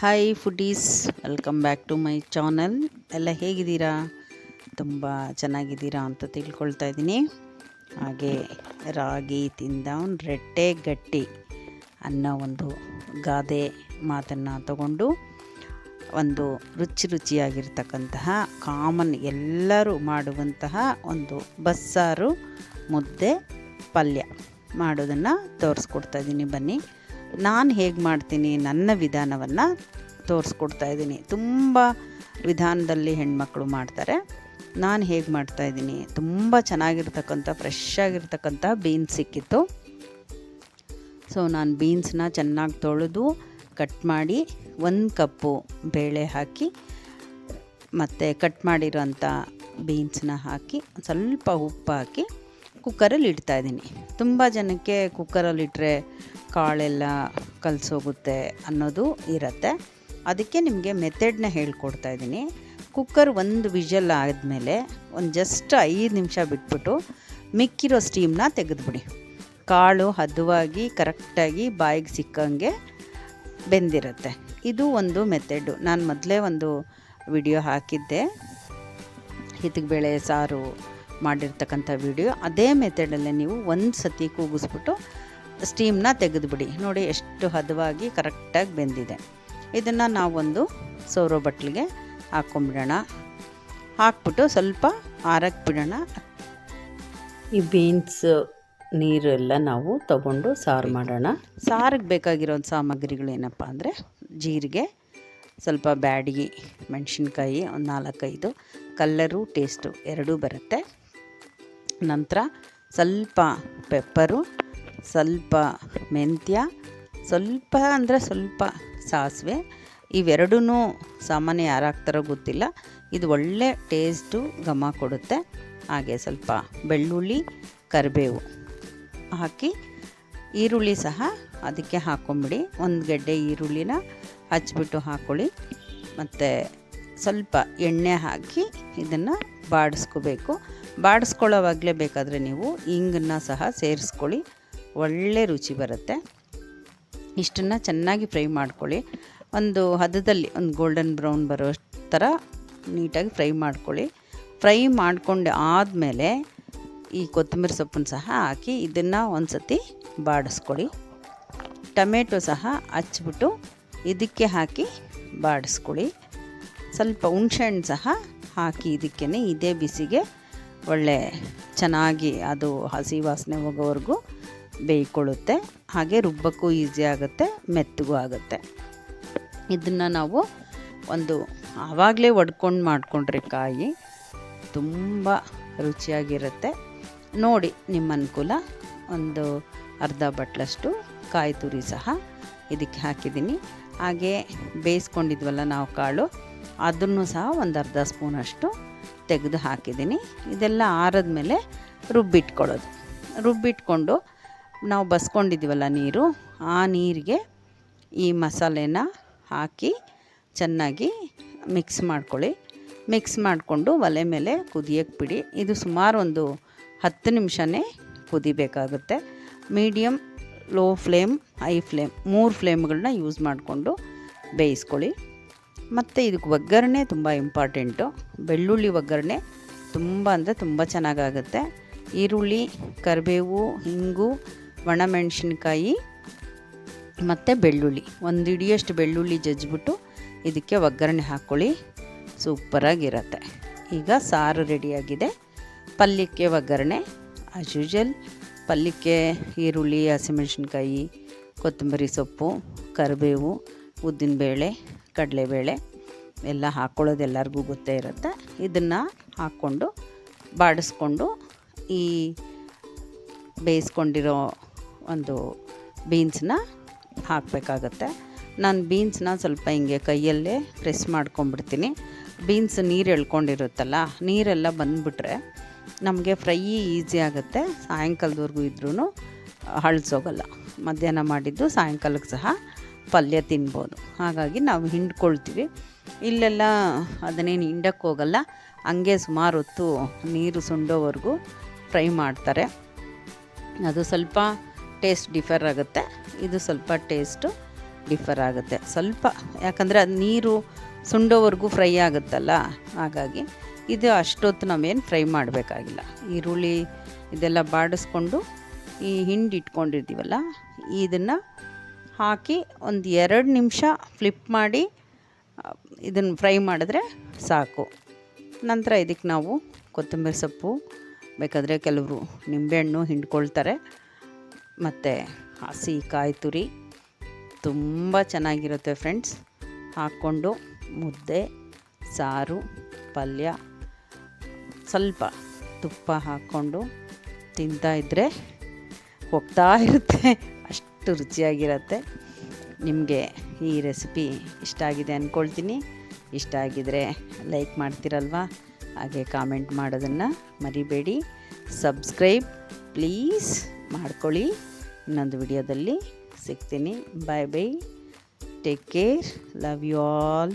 Hi foodies welcome back to my channel ಎಲ್ಲ ಹೇಗಿದ್ದೀರಾ? ತುಂಬ ಚೆನ್ನಾಗಿದ್ದೀರಾ ಅಂತ ತಿಳ್ಕೊಳ್ತಾ ಇದ್ದೀನಿ. ಹಾಗೆ ರಾಗಿ ತಿಂದ ರೆಟ್ಟೆ ಗಟ್ಟಿ ಅನ್ನೋ ಒಂದು ಗಾದೆ ಮಾತನ್ನು ತಗೊಂಡು ಒಂದು ರುಚಿ ರುಚಿಯಾಗಿರ್ತಕ್ಕಂತಹ ಕಾಮನ್ ಎಲ್ಲರೂ ಮಾಡುವಂತಹ ಒಂದು ಬಸ್ಸಾರು ಮುದ್ದೆ ಪಲ್ಯ ಮಾಡೋದನ್ನು ತೋರಿಸ್ಕೊಡ್ತಾ ಇದ್ದೀನಿ. ಬನ್ನಿ. ನಾನು ಹೇಗೆ ಮಾಡ್ತೀನಿ ನನ್ನ ವಿಧಾನವನ್ನು ತೋರಿಸ್ಕೊಡ್ತಾ ಇದ್ದೀನಿ. ತುಂಬ ವಿಧಾನದಲ್ಲಿ ಹೆಣ್ಮಕ್ಳು ಮಾಡ್ತಾರೆ. ನಾನು ಹೇಗೆ ಮಾಡ್ತಾಯಿದ್ದೀನಿ ತುಂಬ ಚೆನ್ನಾಗಿರ್ತಕ್ಕಂಥ ಫ್ರೆಶ್ ಆಗಿರ್ತಕ್ಕಂಥ ಬೀನ್ಸ್ ಸಿಕ್ಕಿತ್ತು. ಸೊ ನಾನು ಬೀನ್ಸ್ನ ಚೆನ್ನಾಗಿ ತೊಳೆದು ಕಟ್ ಮಾಡಿ ಒಂದು ಕಪ್ಪು ಬೇಳೆ ಹಾಕಿ, ಮತ್ತು ಕಟ್ ಮಾಡಿರೋಂಥ ಬೀನ್ಸ್ನ ಹಾಕಿ ಸ್ವಲ್ಪ ಉಪ್ಪು ಹಾಕಿ ಕುಕ್ಕರಲ್ಲಿ ಇಡ್ತಾಯಿದ್ದೀನಿ ತುಂಬ ಜನಕ್ಕೆ ಕುಕ್ಕರಲ್ಲಿ ಇಟ್ಟರೆ ಕಾಳೆಲ್ಲ ಕಲಸೋಗುತ್ತೆ ಅನ್ನೋದು ಇರುತ್ತೆ. ಅದಕ್ಕೆ ನಿಮಗೆ ಮೆಥಡ್ನ ಹೇಳ್ಕೊಡ್ತಾ ಇದ್ದೀನಿ. ಕುಕ್ಕರ್ ಒಂದು ವಿಷಲ್ ಆದಮೇಲೆ ಒಂದು ಜಸ್ಟ್ ಐದು ನಿಮಿಷ ಬಿಟ್ಬಿಟ್ಟು ಮಿಕ್ಕಿರೋ ಸ್ಟೀಮ್ನ ತೆಗೆದುಬಿಡಿ. ಕಾಳು ಹದವಾಗಿ ಕರೆಕ್ಟಾಗಿ ಬಾಯಿಗೆ ಸಿಕ್ಕಂಗೆ ಬೆಂದಿರುತ್ತೆ. ಇದು ಒಂದು ಮೆಥಡು ನಾನು ಮೊದಲೇ ಒಂದು ವಿಡಿಯೋ ಹಾಕಿದ್ದೆ. ಹಿತಬೇಳೆ ಸಾರು ಮಾಡಿರ್ತಕ್ಕಂಥ ವಿಡಿಯೋ ಅದೇ ಮೆಥಡಲ್ಲೇ ನೀವು ಒಂದು ಸತಿ ಕೂಗಿಸ್ಬಿಟ್ಟು ಸ್ಟೀಮ್ನ ತೆಗೆದುಬಿಡಿ. ನೋಡಿ ಎಷ್ಟು ಹದವಾಗಿ ಕರೆಕ್ಟಾಗಿ ಬೆಂದಿದೆ. ಇದನ್ನು ನಾವೊಂದು ಸೌರೋ ಬಟ್ಲಿಗೆ ಹಾಕ್ಕೊಂಬಿಡೋಣ ಹಾಕ್ಬಿಟ್ಟು ಸ್ವಲ್ಪ ಆರಕ್ಕೆ ಬಿಡೋಣ ಈ ಬೀನ್ಸ್ ನೀರೆಲ್ಲ ನಾವು ತಗೊಂಡು ಸಾರು ಮಾಡೋಣ. ಸಾರಿಗೆ ಬೇಕಾಗಿರೋ ಸಾಮಗ್ರಿಗಳು ಏನಪ್ಪ ಅಂದರೆ ಜೀರಿಗೆ ಸ್ವಲ್ಪ ಬ್ಯಾಡಗಿ ಮೆಣಸಿನ್ಕಾಯಿ ಒಂದು ನಾಲ್ಕೈದು ಕಲ್ಲರು ಟೇಸ್ಟು ಎರಡೂ ಬರುತ್ತೆ. ನಂತರ ಸ್ವಲ್ಪ ಪೆಪ್ಪರು ಸ್ವಲ್ಪ ಮೆಂತ್ಯ, ಸ್ವಲ್ಪ ಅಂದರೆ ಸ್ವಲ್ಪ ಸಾಸಿವೆ ಇವೆರಡೂ ಸಾಮಾನ್ಯ ಯಾರು ಹಾಕ್ತಾರೋ ಗೊತ್ತಿಲ್ಲ. ಇದು ಒಳ್ಳೆ ಟೇಸ್ಟು ಘಮ ಕೊಡುತ್ತೆ. ಹಾಗೆ ಸ್ವಲ್ಪ ಬೆಳ್ಳುಳ್ಳಿ, ಕರಿಬೇವು ಹಾಕಿ ಈರುಳ್ಳಿ ಸಹ ಅದಕ್ಕೆ ಹಾಕೊಂಬಿಡಿ. ಒಂದು ಗೆಡ್ಡೆ ಈರುಳ್ಳಿನ ಹಚ್ಚಿಬಿಟ್ಟು ಹಾಕ್ಕೊಳ್ಳಿ ಮತ್ತು ಸ್ವಲ್ಪ ಎಣ್ಣೆ ಹಾಕಿ ಇದನ್ನು ಬಾಡಿಸ್ಕೋಬೇಕು. ಬಾಡಿಸ್ಕೊಳ್ಳೋವಾಗಲೇ ಬೇಕಾದರೆ ನೀವು ಹಿಂಗನ್ನು ಸಹ ಸೇರಿಸ್ಕೊಳ್ಳಿ. ಒಳ್ಳೆ ರುಚಿ ಬರುತ್ತೆ. ಇಷ್ಟನ್ನು ಚೆನ್ನಾಗಿ ಫ್ರೈ ಮಾಡ್ಕೊಳ್ಳಿ. ಒಂದು ಹದದಲ್ಲಿ ಒಂದು ಗೋಲ್ಡನ್ ಬ್ರೌನ್ ಬರೋ ಥರ ನೀಟಾಗಿ ಫ್ರೈ ಮಾಡ್ಕೊಳ್ಳಿ. ಫ್ರೈ ಮಾಡಿಕೊಂಡು ಆದಮೇಲೆ ಈ ಕೊತ್ತಂಬರಿ ಸೊಪ್ಪನ್ನು ಸಹ ಹಾಕಿ ಇದನ್ನು ಒಂದು ಸತಿ ಬಾಡಿಸ್ಕೊಳ್ಳಿ. ಟೊಮೆಟೊ ಸಹ ಹಚ್ಚಿಬಿಟ್ಟು ಇದಕ್ಕೆ ಹಾಕಿ ಬಾಡಿಸ್ಕೊಳ್ಳಿ. ಸ್ವಲ್ಪ ಹುಣಸೆಹಣ್ಣು ಸಹ ಹಾಕಿ ಇದಕ್ಕೇ ಇದೇ ಬಿಸಿಗೆ ಒಳ್ಳೆ ಚೆನ್ನಾಗಿ ಅದು ಹಸಿ ವಾಸನೆ ಹೋಗೋವರೆಗೂ ಬೇಯ್ಕೊಳ್ಳುತ್ತೆ. ಹಾಗೆ ರುಬ್ಬಕ್ಕೂ ಈಸಿ ಆಗುತ್ತೆ, ಮೆತ್ತಗೂ ಆಗುತ್ತೆ. ಇದನ್ನು ನಾವು ಒಂದು ಆವಾಗಲೇ ಒಡ್ಕೊಂಡು ಮಾಡಿಕೊಂಡ್ರೆ ಕಾಯಿ ತುಂಬ ರುಚಿಯಾಗಿರುತ್ತೆ. ನೋಡಿ, ನಿಮ್ಮ ಅನುಕೂಲ. ಒಂದು ಅರ್ಧ ಬಟ್ಲಷ್ಟು ಕಾಯಿ ತುರಿ ಸಹ ಇದಕ್ಕೆ ಹಾಕಿದ್ದೀನಿ. ಹಾಗೆ ಬೇಯಿಸ್ಕೊಂಡಿದ್ವಲ್ಲ ನಾವು ಕಾಳು, ಅದನ್ನು ಸಹ ಒಂದು ಅರ್ಧ ಸ್ಪೂನಷ್ಟು ತೆಗೆದು ಹಾಕಿದ್ದೀನಿ. ಇದೆಲ್ಲ ಆರಿದ್ಮೇಲೆ ರುಬ್ಬಿಟ್ಕೊಳ್ಳೋದು. ರುಬ್ಬಿಟ್ಕೊಂಡು ನಾವು ಬಸ್ಕೊಂಡಿದ್ದೀವಲ್ಲ ನೀರು, ಆ ನೀರಿಗೆ ಈ ಮಸಾಲೆನ ಹಾಕಿ ಚೆನ್ನಾಗಿ ಮಿಕ್ಸ್ ಮಾಡ್ಕೊಳ್ಳಿ. ಮಿಕ್ಸ್ ಮಾಡಿಕೊಂಡು ಒಲೆ ಮೇಲೆ ಕುದಿಯೋಕ್ಕೆ ಬಿಡಿ. ಇದು ಸುಮಾರು ಒಂದು ಹತ್ತು ನಿಮಿಷನೇ ಕುದಿಬೇಕಾಗುತ್ತೆ. Medium low flame high flame ಮೂರು ಫ್ಲೇಮ್ಗಳನ್ನ ಯೂಸ್ ಮಾಡಿಕೊಂಡು ಬೇಯಿಸ್ಕೊಳ್ಳಿ. ಮತ್ತು ಇದಕ್ಕೆ ಒಗ್ಗರಣೆ ತುಂಬ ಇಂಪಾರ್ಟೆಂಟು ಬೆಳ್ಳುಳ್ಳಿ ಒಗ್ಗರಣೆ ತುಂಬ ಅಂದರೆ ತುಂಬ ಚೆನ್ನಾಗಾಗುತ್ತೆ. ಈರುಳ್ಳಿ, ಕರಿಬೇವು, ಹಿಂಗು ಒಣಮೆಣಸಿನ್ಕಾಯಿ ಮತ್ತು ಬೆಳ್ಳುಳ್ಳಿ. ಒಂದು ಇಡಿಯಷ್ಟು ಬೆಳ್ಳುಳ್ಳಿ ಜಜ್ಜಿಬಿಟ್ಟು ಇದಕ್ಕೆ ಒಗ್ಗರಣೆ ಹಾಕ್ಕೊಳ್ಳಿ ಸೂಪರಾಗಿರತ್ತೆ ಈಗ ಸಾರು ರೆಡಿಯಾಗಿದೆ. ಪಲ್ಯಕ್ಕೆ ಒಗ್ಗರಣೆ ಆಸ್ ಯೂಶಲ್ ಪಲ್ಯಕ್ಕೆ ಈರುಳ್ಳಿ, ಹಸಿಮೆಣಸಿನ್ಕಾಯಿ, ಕೊತ್ತಂಬರಿ ಸೊಪ್ಪು, ಕರಿಬೇವು, ಉದ್ದಿನಬೇಳೆ, ಕಡಲೆಬೇಳೆ ಎಲ್ಲ ಹಾಕ್ಕೊಳ್ಳೋದು ಎಲ್ಲರಿಗೂ ಗೊತ್ತೇ ಇರುತ್ತೆ. ಇದನ್ನು ಹಾಕ್ಕೊಂಡು, ಬಾಡಿಸ್ಕೊಂಡು ಈ ಬೇಯಿಸ್ಕೊಂಡಿರೋ ಒಂದು ಬೀನ್ಸ್ನ ಹಾಕಬೇಕಾಗತ್ತೆ. ನಾನು ಬೀನ್ಸ್ನ ಸ್ವಲ್ಪ ಹಿಂಗೆ ಕೈಯಲ್ಲೇ ಪ್ರೆಸ್ ಮಾಡ್ಕೊಂಬಿಡ್ತೀನಿ ಬೀನ್ಸ್ ನೀರು ಎಳ್ಕೊಂಡಿರುತ್ತಲ್ಲ, ನೀರೆಲ್ಲ ಬಂದುಬಿಟ್ರೆ ನಮಗೆ ಫ್ರೈ ಈಸಿ ಆಗುತ್ತೆ. ಸಾಯಂಕಾಲದವರೆಗೂ ಇದ್ರೂ ಹಳ್ಸೋಗಲ್ಲ ಮಧ್ಯಾಹ್ನ ಮಾಡಿದ್ದು ಸಾಯಂಕಾಲಕ್ಕೆ ಸಹ ಪಲ್ಯ ತಿನ್ಬೋದು. ಹಾಗಾಗಿ ನಾವು ಹಿಂಡ್ಕೊಳ್ತೀವಿ. ಇಲ್ಲೆಲ್ಲ ಅದನ್ನೇನು ಹಿಂಡಕ್ಕೆ ಹೋಗಲ್ಲ. ಹಂಗೆ ಸುಮಾರು ಹೊತ್ತು ನೀರು ಸುಂಡೋವರೆಗೂ ಫ್ರೈ ಮಾಡ್ತಾರೆ. ಅದು ಸ್ವಲ್ಪ ಟೇಸ್ಟ್ ಡಿಫರ್ ಆಗುತ್ತೆ. ಇದು ಸ್ವಲ್ಪ ಟೇಸ್ಟು ಡಿಫರ್ ಆಗುತ್ತೆ. ಸ್ವಲ್ಪ, ಯಾಕಂದರೆ ಅದು ನೀರು ಸುಂಡೋವರೆಗೂ ಫ್ರೈ ಆಗುತ್ತಲ್ಲ, ಹಾಗಾಗಿ ಇದು ಅಷ್ಟೊತ್ತು ನಾವೇನು ಫ್ರೈ ಮಾಡಬೇಕಾಗಿಲ್ಲ. ಈರುಳ್ಳಿ ಇದೆಲ್ಲ ಬಾಡಿಸ್ಕೊಂಡು ಈ ಹಿಂಡಿ ಇಟ್ಕೊಂಡಿರ್ತೀವಲ್ಲ, ಇದನ್ನು ಹಾಕಿ ಒಂದು ಎರಡು ನಿಮಿಷ ಫ್ಲಿಪ್ ಮಾಡಿ, ಇದನ್ನು ಫ್ರೈ ಮಾಡಿದ್ರೆ ಸಾಕು. ನಂತರ ಇದಕ್ಕೆ ನಾವು ಕೊತ್ತಂಬರಿ ಸೊಪ್ಪು, ಬೇಕಾದರೆ ಕೆಲವರು ನಿಂಬೆಹಣ್ಣು ಹಿಂಡ್ಕೊಳ್ತಾರೆ. ಮತ್ತು ಹಸಿ ಕಾಯಿ ತುರಿ ತುಂಬ ಚೆನ್ನಾಗಿರುತ್ತೆ ಫ್ರೆಂಡ್ಸ್. ಹಾಕ್ಕೊಂಡು ಮುದ್ದೆ, ಸಾರು, ಪಲ್ಯ, ಸ್ವಲ್ಪ ತುಪ್ಪ ಹಾಕ್ಕೊಂಡು ತಿಂತಾ ಇದ್ದರೆ ಹೋಗ್ತಾ ಇರುತ್ತೆ. ಅಷ್ಟು ರುಚಿಯಾಗಿರುತ್ತೆ. ನಿಮಗೆ ಈ ರೆಸಿಪಿ ಇಷ್ಟ ಆಗಿದೆ ಅಂದ್ಕೊಳ್ತೀನಿ ಇಷ್ಟ ಆಗಿದರೆ ಲೈಕ್ ಮಾಡ್ತೀರಲ್ವಾ? ಹಾಗೆ ಕಾಮೆಂಟ್ ಮಾಡೋದನ್ನು ಮರಿಬೇಡಿ. Subscribe please. ಮಾಡ್ಕೊಳ್ಳಿ. ಇನ್ನೊಂದು ವಿಡಿಯೋದಲ್ಲಿ ಸಿಗ್ತೀನಿ. Bye bye take care love you all